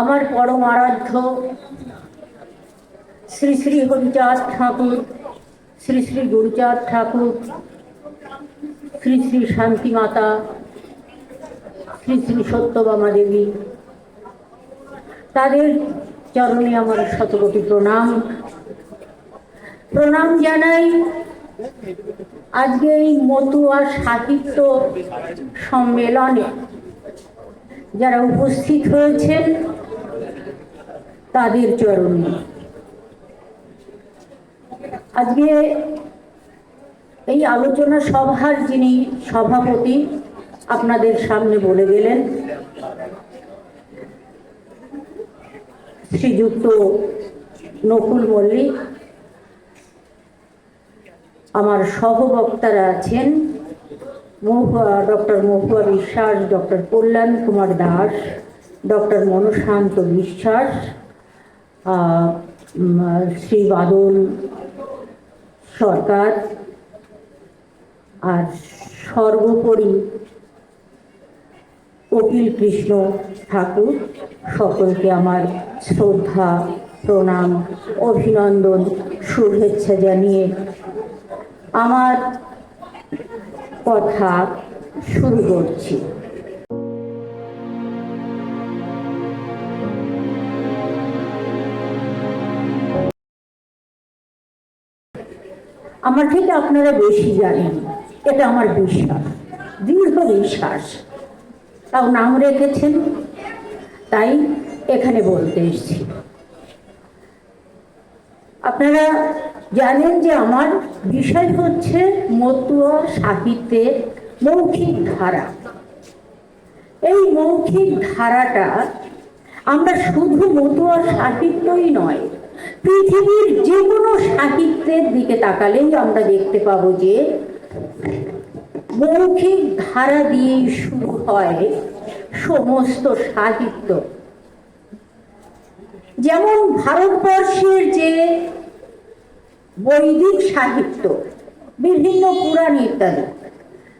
আমার পরম আরাধ্য শ্রী শ্রী হরিচাঁদ ঠাকুর, শ্রী শ্রী গুরুচাঁদ ঠাকুর, শ্রী শ্রী শান্তি মাতা, শ্রী শ্রী সত্যবামা দেবী। তাদের চরণে আমার শতকোটি প্রণাম। প্রণাম জানাই আজকে এই মতুয়া সাহিত্য সম্মেলনে যারা উপস্থিত হয়েছেন তাদের চরণে। আজকে এই আলোচনা সভার যিনি সভাপতি, আপনাদের সামনে বলে গেলেন, শ্রীযুক্ত নকুল মল্লিক। আমার সহবক্তারা আছেন doctor Mahua Biswas, doctor Kalyan Kumar Das, doctor Monoshanto Biswas Shri Badal সরকার আর সর্বোপরি কপিল কৃষ্ণ ঠাকুর, সকলকে আমার শ্রদ্ধা, প্রণাম, অভিনন্দন, শুভেচ্ছা জানিয়ে আমার কথা শুরু করছি। আমার থেকে আপনারা বেশি জানেন, এটা আমার বিশ্বাস, দীর্ঘ বিশ্বাস তাও নাম রেখেছেন, তাই এখানে বলতে এসেছি। আপনারা জানেন যে আমার বিষয় হচ্ছে মতুয়া সাহিত্যের মৌখিক ধারা। এই মৌখিক ধারাটা আমরা শুধু মতুয়া সাহিত্যই নয় পৃথিবীর যে কোনো সাহিত্যের দিকে তাকালেই আমরা দেখতে পাবো যে মৌখিক ধারা দিয়েই শুরু হয় সমস্ত সাহিত্য। যেমন ভারতবর্ষের যে বৈদিক সাহিত্য, বিভিন্ন পুরাণ ইত্যাদি,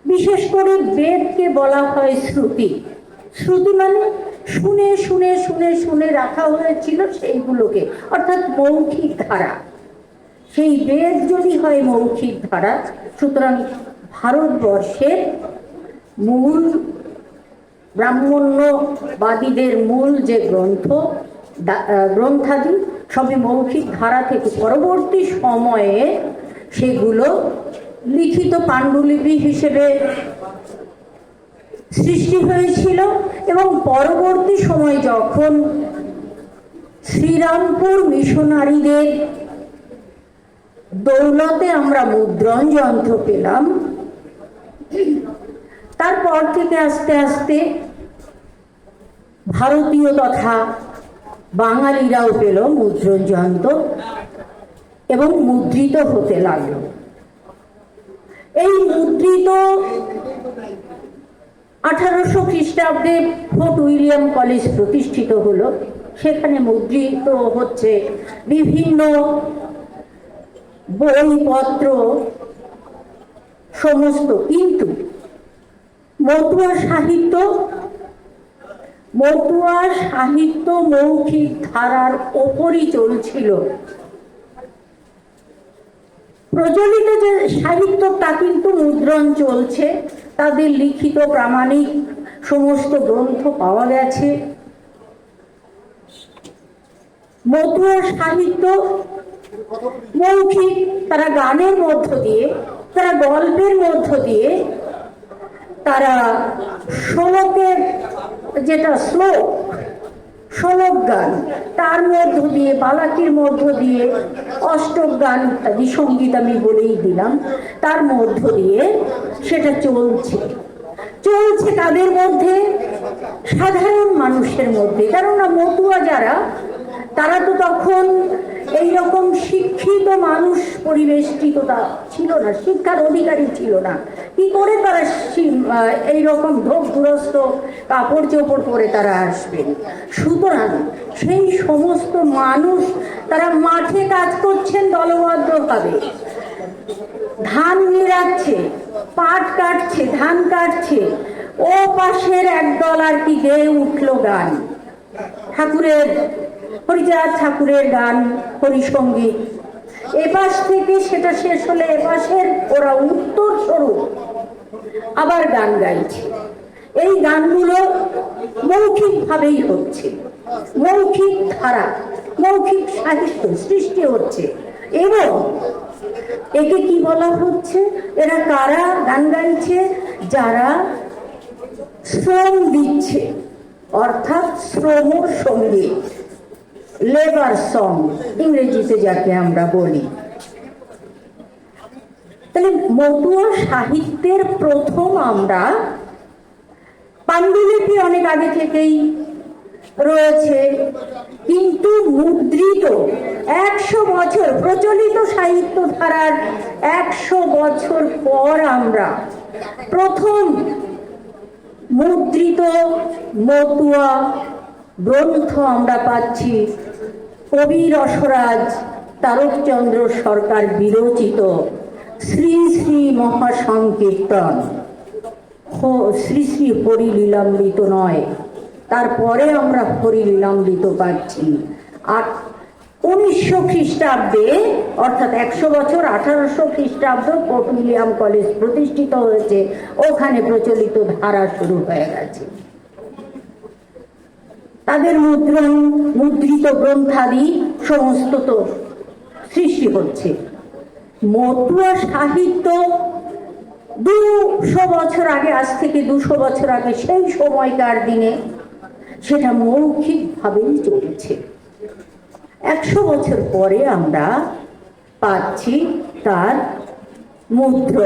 বিশেষ করে বেদকে বলা হয় শ্রুতি। শ্রুতি মানে শুনে শুনে শুনে শুনে রাখা হয়েছিল সেইগুলোকে। অর্থাৎ মৌখিক ধারা। সেই বেদ যদি হয় মৌখিক ধারা, সুতরাং ভারতবর্ষের মূল ব্রাহ্মণ্যবাদীদের মূল যে গ্রন্থ গ্রন্থাদি, সবই মৌখিক ধারা থেকে পরবর্তী সময়ে সেগুলো লিখিত পাণ্ডুলিপি হিসেবে সৃষ্টি হয়েছিল এবং পরবর্তী সময় যখন শ্রীরামপুর মিশনারিদের দৌলতে আমরা মুদ্রণ যন্ত্র পেলাম, তারপর থেকে আস্তে আস্তে ভারতীয় তথা বাঙালিরাও পেল মুদ্রণ যন্ত্র এবং মুদ্রিত হতে লাগল। এই মুদ্রিত আঠারোশো খ্রিস্টাব্দে ফোর্ট উইলিয়াম কলেজ প্রতিষ্ঠিত হলো। সেখানে মুদ্রিত হচ্ছে বিভিন্ন বইপত্র সমস্ত। কিন্তু মতুয়া সাহিত্য মতুয়া সাহিত্য মৌখিক ধারার ওপরই চলছিল। প্রচলিত যে সাহিত্য তা কিন্তু মুদ্রণ চলছে। তাদের লিখিত প্রামাণিক সমস্ত গ্রন্থ পাওয়া গেছে। মতুয়া সাহিত্য, মৌখিক, তারা গানের মধ্য দিয়ে, তারা গল্পের মধ্য দিয়ে, তারা শ্লোকের যেটা শ্লোক শ্লোক গান, তার মধ্য দিয়ে, বালাকির মধ্য দিয়ে, অষ্টক গান ইত্যাদি সংগীত আমি বলেই দিলাম। তার মধ্য দিয়ে সেটা চলছে। চলছে তাদের মধ্যে সাধারণ মানুষের মধ্যে। কেননা মতুয়া যারা, তারা তো তখন এই রকম শিক্ষিত মানুষ পরিবেষ্টিত ছিল না, শিক্ষার অধিকারী ছিল না। কি করে তারা এই রকম ঢোক দুরস্ত কাপড় চোপড় পরে তারা আসবেন? সুতরাং সেই সমস্ত মানুষ তারা মাঠে কাজ করছেন দলবদ্ধভাবে। ধান নিড়াচ্ছে পাট কাটছে, ধান কাটছে, ও পাশের একদল আর কি গেয়ে উঠল গান। ঠাকুরের, হরিচাঁদ ঠাকুরের গান, হরিসঙ্গীত। এপাশ থেকে সেটা শেষ হলে এপাশের ওরা উত্তর স্বরূপ আবার গান গাইছে। এই গানগুলো মৌখিক ভাবেই হচ্ছে। মৌখিক ধারা, মৌখিক সাহিত্য সৃষ্টি হচ্ছে। এবং একে কি বলা হচ্ছে? এরা কারা? গান গাইছে? যারা শ্রম দিচ্ছে। অর্থাৎ শ্রম সংগীত লেবার সং ইংরেজিতে যাকে আমরা বলি। তাহলে মতুয়া সাহিত্যের প্রথম আমরা পাণ্ডুলিপি অনেক আগে থেকেই রয়েছে। কিন্তু মুদ্রিত একশো বছর, প্রচলিত সাহিত্য ধারার একশো বছর পর আমরা প্রথম মুদ্রিত মতুয়া গ্রন্থ আমরা পাচ্ছি কবি রসরাজ তারকচন্দ্র সরকার বিরচিত শ্রী শ্রী মহাসংকীর্তন। শ্রী শ্রী হরিলীলামৃত নয়। তারপরে আমরা হরিলীলামৃত পাচ্ছি আর উনিশশো খ্রিস্টাব্দে, অর্থাৎ একশো বছর আঠারোশো খ্রিস্টাব্দ ফোর্ট উইলিয়াম কলেজ প্রতিষ্ঠিত হয়েছে, ওখানে প্রচলিত ধারা শুরু হয়ে গেছে। তাদের মুদ্রণ, মুদ্রিত গ্রন্থাদি সমস্ত তো সৃষ্টি হচ্ছে। মতুয়া সাহিত্য দুশো বছর আগে, আজ থেকে দুশো বছর আগে সেই সময়কার দিনে সেটা মৌখিকভাবেই চলছে। একশো বছর পরে আমরা পাচ্ছি তার মুদ্র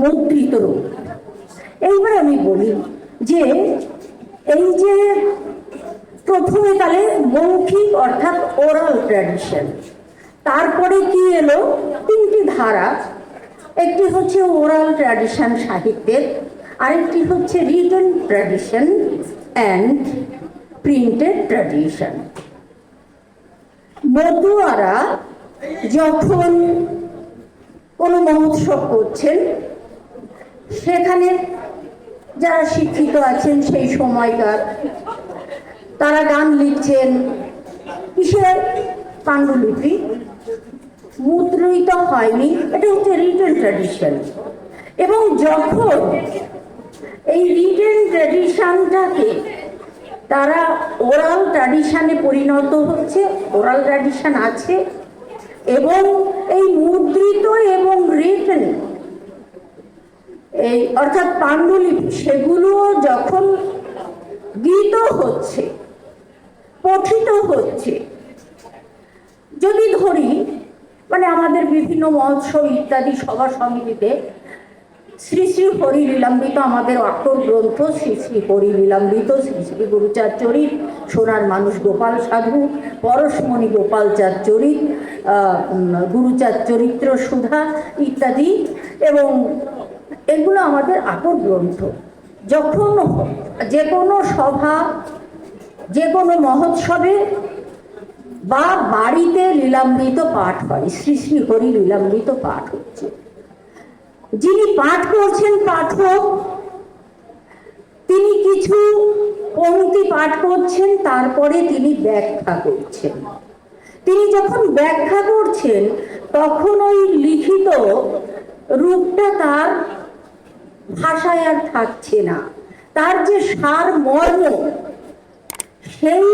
মুদ্রিত রূপ। এইবার আমি বলি যে এই যে প্রথমে কালে মৌখিক অর্থাৎ ওরাল ট্র্যাডিশন তারপরে কি এলো? তিনটি ধারা। একটি হচ্ছে ওরাল ট্র্যাডিশন সাহিত্যের, আরেকটি হচ্ছে written tradition and printed tradition মতুয়ারা যখন কোনো মহোৎসব করছেন, সেখানে যারা শিক্ষিত আছেন সেই সময়কার, তারা গান লিখছেন, কিসের পাণ্ডুলিপি? মুদ্রিত হয়নি, এটা হচ্ছে রিটেন ট্র্যাডিশন এবং যখন এই রিটেন ট্র্যাডিশনটাকে তারা ওরাল ট্র্যাডিশনে পরিণত হচ্ছে, ওরাল ট্র্যাডিশন আছে, এবং এই মুদ্রিত এবং রিটেন এই অর্থাৎ পাণ্ডুলিপি সেগুলো যখন গীত হচ্ছে, পঠিত হচ্ছে, যদি ধরি মানে আমাদের বিভিন্ন মৎস্য ইত্যাদি সভা সমিতিতে শ্রী শ্রী হরি লীলামৃত আমাদের অক্ষর গ্রন্থ, শ্রী শ্রী হরি লীলামৃত শ্রী শ্রী গুরুচার চরিত সোনার মানুষ গোপাল সাধু, পরশমণি গোপাল চার চরিত গুরুচার চরিত্র সুধা ইত্যাদি এবং এগুলো আমাদের আকর গ্রন্থ। যখন যে কোনো সভা যে কোনো মহোৎসবে বা বাড়িতে লীলামৃত পাঠ হয়, শ্রী শ্রী হরি লীলামৃত পাঠ হচ্ছে। যিনি পাঠ করছেন পাঠক, তিনি কিছু পংক্তি পাঠ করছেন, তারপরে তিনি ব্যাখ্যা করছেন। তিনি যখন ব্যাখ্যা করছেন, তখন ওই লিখিত রূপটা তার ভাষায় আর থাকছে না। তার যে সার মর্ম সেই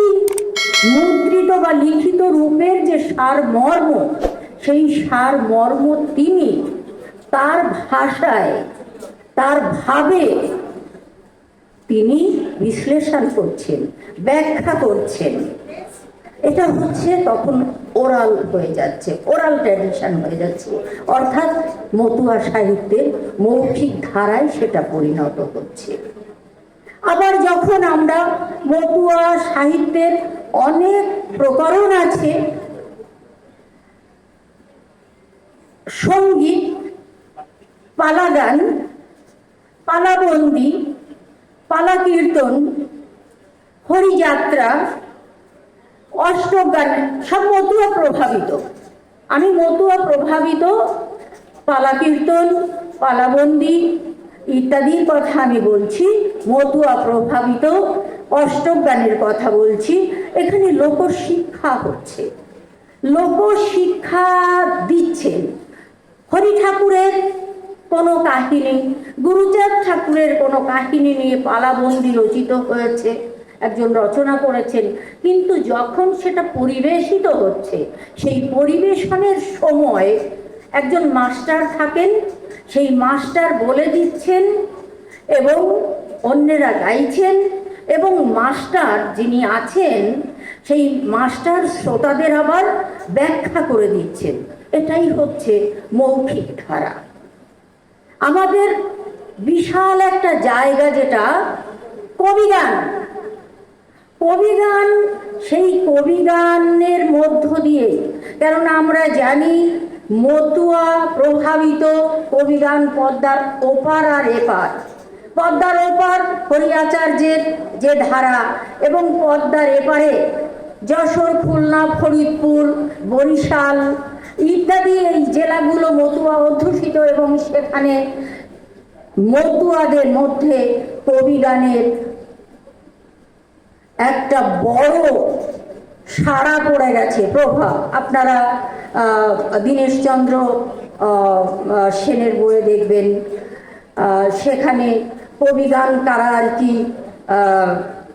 মুদ্রিত বা লিখিত রূপের যে সার মর্ম সেই সার মর্ম তিনি তার ভাষায়, তার ভাবে তিনি বিশ্লেষণ করছেন, ব্যাখ্যা করছেন। এটা হচ্ছে তখন ওরাল হয়ে যাচ্ছে, ওরাল ট্র্যাডিশন হয়ে যাচ্ছে। অর্থাৎ মতুয়া সাহিত্যের মৌখিক ধারায় সেটা পরিণত হচ্ছে। আবার যখন আমরা মতুয়া সাহিত্যের অনেক প্রকরণ আছে, সংগীত পালা গান পালাবন্দি পালা কীর্তন হরিযাত্রা অষ্টক গান সব মতুয়া প্রভাবিত। আমি মতুয়া প্রভাবিত পালা কীর্তন পালাবন্দি ইত্যাদির কথা আমি বলছি, মতুয়া প্রভাবিত অষ্টক গানের কথা বলছি। এখানে লোকশিক্ষা হচ্ছে। লোকশিক্ষা দিচ্ছেন। হরি ঠাকুরের কোনো কাহিনী। গুরুচাঁদ ঠাকুরের কোনো কাহিনী নিয়ে পালাবন্দি রচিত হয়েছে, একজন রচনা করেছেন। কিন্তু যখন সেটা পরিবেশিত হচ্ছে, সেই পরিবেশনের সময় একজন মাস্টার থাকেন, সেই মাস্টার বলে দিচ্ছেন এবং অন্যেরা গাইছেন এবং মাস্টার যিনি আছেন, সেই মাস্টার শ্রোতাদের আবার ব্যাখ্যা করে দিচ্ছেন। এটাই হচ্ছে মৌখিক ধারা। আমাদের বিশাল একটা জায়গা যেটা কবিগান। কবিগান, সেই কবিগানের মধ্য দিয়ে, কেননা আমরা জানি মতুয়া প্রভাবিত কবিগান পদ্মার ওপার আর এপার। পদ্মার ওপার হরিয়াচার্যের যে ধারা এবং পদ্মার এপারে যশোর, খুলনা, ফরিদপুর, বরিশাল ইত্যাদি এই জেলাগুলো মতুয়া অধ্যুষিত এবং সেখানে মতুয়াদের মধ্যে কবিগানের একটা বড় সাড়া পড়ে গেছে। প্রভাব আপনারা দীনেশচন্দ্র সেনের বইয়ে দেখবেন সেখানে কবিগান তারা আর কি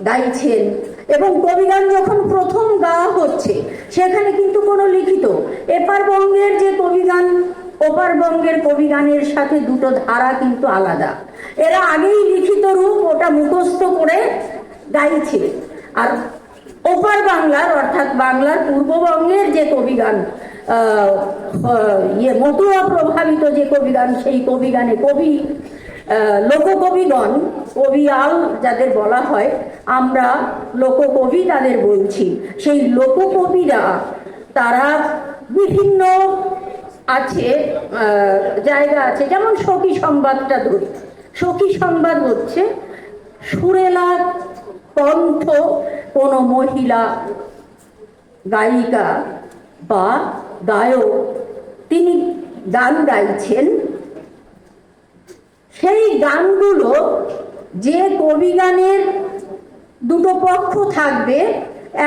গাইছেন। এবং কবিগান যখন প্রথম গাওয়া হচ্ছে সেখানে কিন্তু কোনো লিখিত এপার বঙ্গের যে কবিগান ওপার বঙ্গের কবিগানের সাথে দুটো ধারা কিন্তু আলাদা। এরা আগেই লিখিত রূপ ওটা মুখস্থ করে গাইছে। আর ওপার বাংলার অর্থাৎ বাংলার পূর্ববঙ্গের যে কবিগান আহ, ইয়ে মতুয়া প্রভাবিত যে কবিগান সেই কবিগানে কবি আহ, লোককবিগণ কবিয়াল যাদের বলা হয় আমরা লোককবি তাদের বলছি। সেই লোককবিরা তারা বিভিন্ন আছে জায়গা আছে যেমন সখী সংবাদটা ধরি। সখী সংবাদ হচ্ছে সুরেলা কণ্ঠ কোনো মহিলা গায়িকা বা গায়ক তিনি গান গাইছেন সেই গানগুলো যে কবি গানের দুটো পক্ষ থাকবে,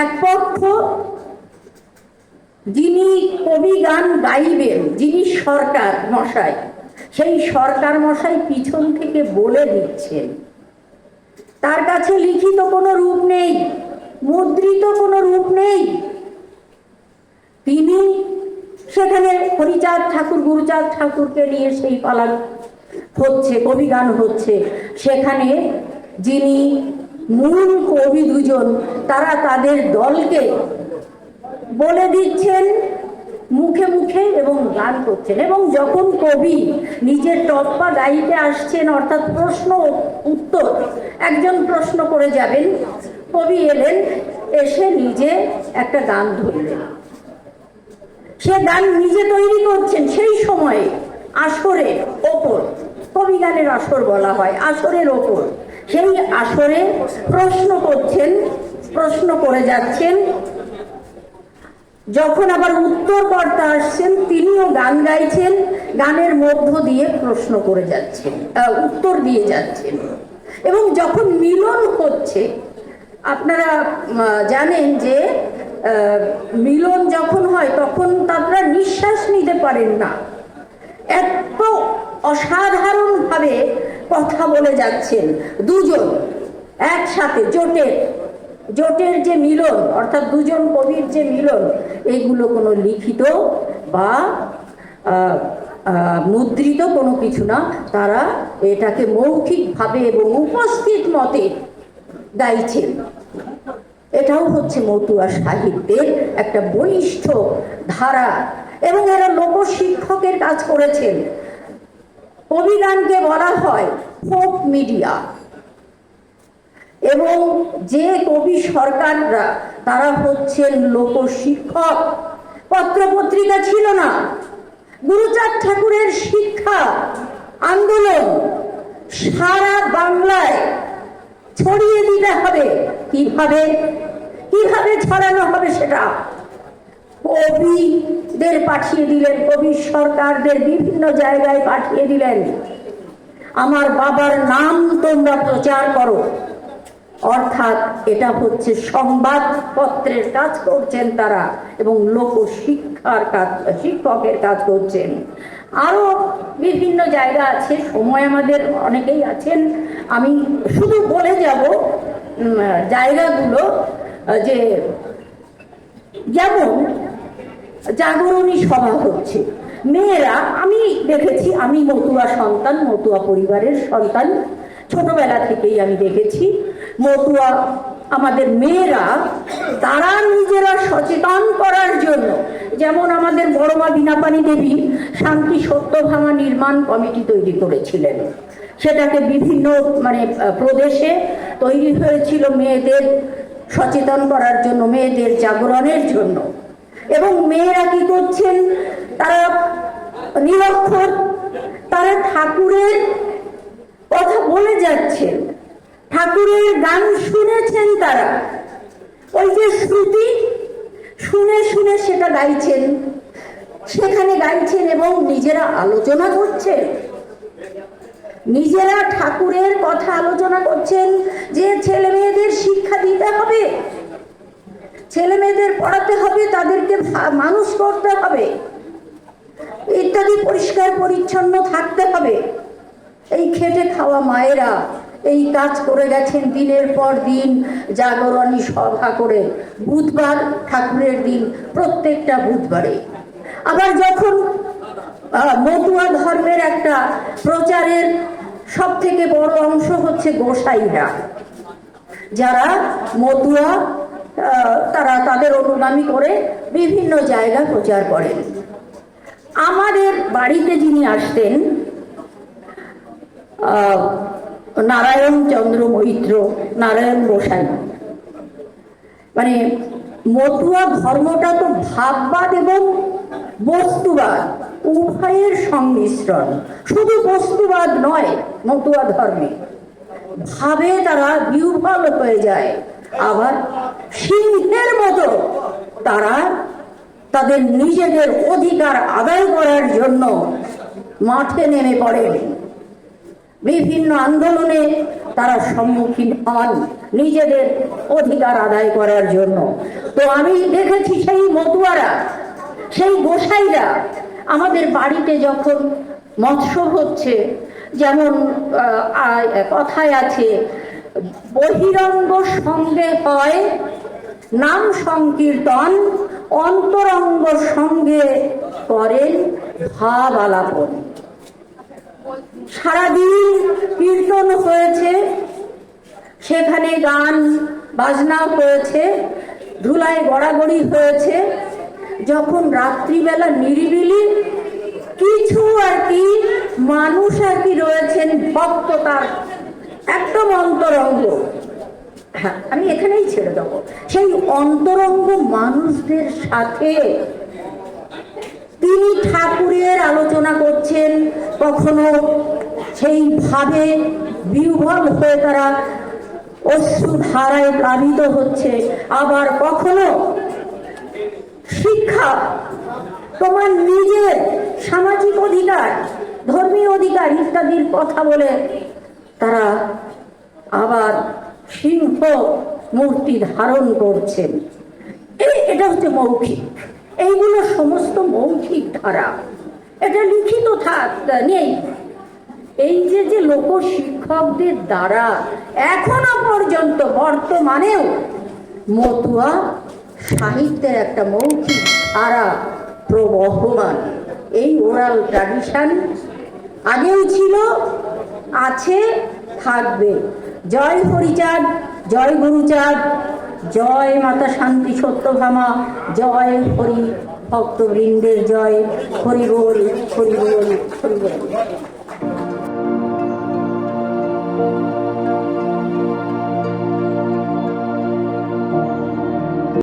এক পক্ষ যিনি কবি গান গাইবেন, যিনি সরকার মশাই, সেই সরকার মশাই পিছন থেকে বলে দিচ্ছেন। তার কাছে লিখিত কোনো রূপ নেই, মুদ্রিত কোনো রূপ নেই। তিনি সেখানে হরিচাঁদ ঠাকুর, গুরুচাঁদ ঠাকুরকে নিয়ে সেই পালা হচ্ছে, কবিগান হচ্ছে। সেখানে যিনি মূল কবি দুজন, তারা তাদের দলকে বলে দিচ্ছেন, মুখে মুখে এবং গান করছেন। এবং যখন কবি নিজের টপ্পা গাইতে আসছেন, অর্থাৎ প্রশ্ন উত্তর, একজন প্রশ্ন করে যাবেন, কবি এলেন, এসে নিজে একটা গান ধরলেন। সে গান নিজে তৈরি করছেন সেই সময়ে আসরে ওপর। কবি গানের আসর বলা হয়, আসরের ওপর। সেই আসরে প্রশ্ন করছেন, প্রশ্ন করে যাচ্ছেন। যখন আবার উত্তরকর্তা আসছেন, তিনিও গান গাইছেন, গানের মধ্য দিয়ে প্রশ্ন করে যাচ্ছেন উত্তর দিয়ে যাচ্ছেন। এবং যখন মিলন হচ্ছে আপনারা জানেন যে মিলন যখন হয়, তখন তারা নিঃশ্বাস নিতে পারেন না। এত অসাধারণভাবে কথা বলে যাচ্ছেন দুজন একসাথে, জোটের জোটের যে মিলন, অর্থাৎ দুজন কবির যে মিলন এইগুলো কোনো লিখিত বা মুদ্রিত কোনো কিছু না। তারা এটাকে মৌখিকভাবে এবং উপস্থিত মতে গাইছেন। এটাও হচ্ছে মতুয়া সাহিত্যের একটা বলিষ্ঠ ধারা। এবং এরা লোকশিক্ষকের কাজ করেছেন। কবিগানকে বলা হয় ফোক মিডিয়া। এবং যে কবি সরকাররা, তারা হচ্ছেন লোকশিক্ষক। পত্রপত্রিকা ছিল না। গুরুচাঁদ ঠাকুরের শিক্ষা, আন্দোলন সারা বাংলায় ছড়িয়ে দিতে হবে। কীভাবে? কীভাবে ছড়ানো হবে সেটা? কবিদের পাঠিয়ে দিলেন কবি সরকারদের বিভিন্ন জায়গায় পাঠিয়ে দিলেন। আমার বাবার নাম তোমরা প্রচার করো। অর্থাৎ এটা হচ্ছে সংবাদপত্রের কাজ করছেন তারা এবং লোক শিক্ষার কাজ, শিক্ষকের কাজ করছেন। আরও বিভিন্ন জায়গা আছে, সময় আমাদের অনেকেই আছেন। আমি শুধু বলে যাব জায়গাগুলো, যে যেমন জাগরণী সভা হচ্ছে। মেয়েরা, আমি দেখেছি, আমি মতুয়া সন্তান, মতুয়া পরিবারের সন্তান। ছোটবেলা থেকেই আমি দেখেছি, মতুয়া আমাদের মেয়েরা, তারা নিজেরা সচেতন করার জন্য, যেমন আমাদের বড়মা বিনাপানি দেবী শান্তি সত্যভামা নির্মাণ কমিটি তৈরি করেছিলেন। সেটাকে বিভিন্ন মানে প্রদেশে তৈরি হয়েছিল মেয়েদের সচেতন করার জন্য, মেয়েদের জাগরণের জন্য। এবং মেয়েরা কি করছেন? তারা নিরক্ষর, তারা ঠাকুরের কথা বলে যাচ্ছেন। ঠাকুরের গান শুনেছেন তারা। ওই যে শ্রুতি, শুনে শুনে সেটা গাইছেন। সেখানে গাইছেন এবং নিজেরা আলোচনা করছেন। নিজেরা ঠাকুরের কথা আলোচনা করছেন যে ছেলে মেয়েদের শিক্ষা দিতে হবে। ছেলে মেয়েদের পড়াতে হবে, তাদেরকে মানুষ করতে হবে। ইত্যাদি পরিষ্কার পরিচ্ছন্ন থাকতে হবে। এই খেটে খাওয়া মায়েরা এই কাজ করে গেছেন দিনের পর দিন, জাগরণী সভা করে। বুধবার ঠাকুরের দিন প্রত্যেকটা বুধবারে। আবার যখন মতুয়া ধর্মের একটা প্রচারের সব থেকে বড় অংশ হচ্ছে গোসাইরা। যারা মতুয়া তারা তাদের অনুগামী করে বিভিন্ন জায়গা প্রচার করেন। আমাদের বাড়িতে যিনি আসতেন নারায়ণ চন্দ্র মৈত্র, নারায়ণ গোসাই। মানে মতুয়া ধর্মটা তো ভাববাদ এবং বস্তুবাদ। উভয়ের সংমিশ্রণ। শুধু বস্তুবাদ নয়, মতুয়া ধর্মে। ভাবে তারা বিহ্বল হয়ে যায়, আবার সিংহের মতো তারা তাদের নিজেদের অধিকার আদায় করার জন্য মাঠে নেমে পড়েন বিভিন্ন আন্দোলনে তারা সম্মুখীন হন নিজেদের অধিকার আদায় করার জন্য। তো আমি দেখেছি সেই মতুয়ারা, সেই গোসাইরা আমাদের বাড়িতে যখন মৎস্য হচ্ছে, যেমন কথায় আছে, বহিরঙ্গ সঙ্গে হয়, নাম সংকীর্তন, অন্তরঙ্গ সঙ্গে করেন ভাব আলাপন সারাদিন কীর্তন হয়েছে, সেখানে গান বাজনা হয়েছে, ধুলায় গড়াগড়ি হয়েছে যখন রাত্রিবেলা নিরিবিলি, কিছু আর কি মানুষ আর কি রয়েছেন ভক্ত তার একদম অন্তরঙ্গ। হ্যাঁ আমি এখানেই ছেড়ে দেবো। সেই অন্তরঙ্গ মানুষদের সাথে তিনি ঠাকুরের আলোচনা করছেন, কখনো সেই ভাবে বিহ্বল হয়ে তারা অশ্রু ধারায় প্লাবিত হচ্ছে, আবার কখনো শিক্ষা, তোমার নিজের সামাজিক অধিকার, ধর্মীয় অধিকার ইত্যাদির কথা বলে তারা আবার সিংহ মূর্তি ধারণ করছেন। এই এটা হচ্ছে মৌখিক। এইগুলো সমস্ত মৌখিক ধারা। এটা লিখিত থাক, নেই। এই যে যে লোক শিক্ষকদের দ্বারা এখনও পর্যন্ত বর্তমানেও মতুয়া সাহিত্যের একটা মৌখিক ধারা প্রবহমান। এই ওরাল ট্র্যাডিশন আগেও ছিল, আছে, থাকবে। জয় হরিচাঁদ, জয় গুরুচাঁদ, জয় মাতা শান্তি সত্যভামা, জয় হরি ভক্তবৃন্দের জয়। হরি বল হরি বল হরি বল।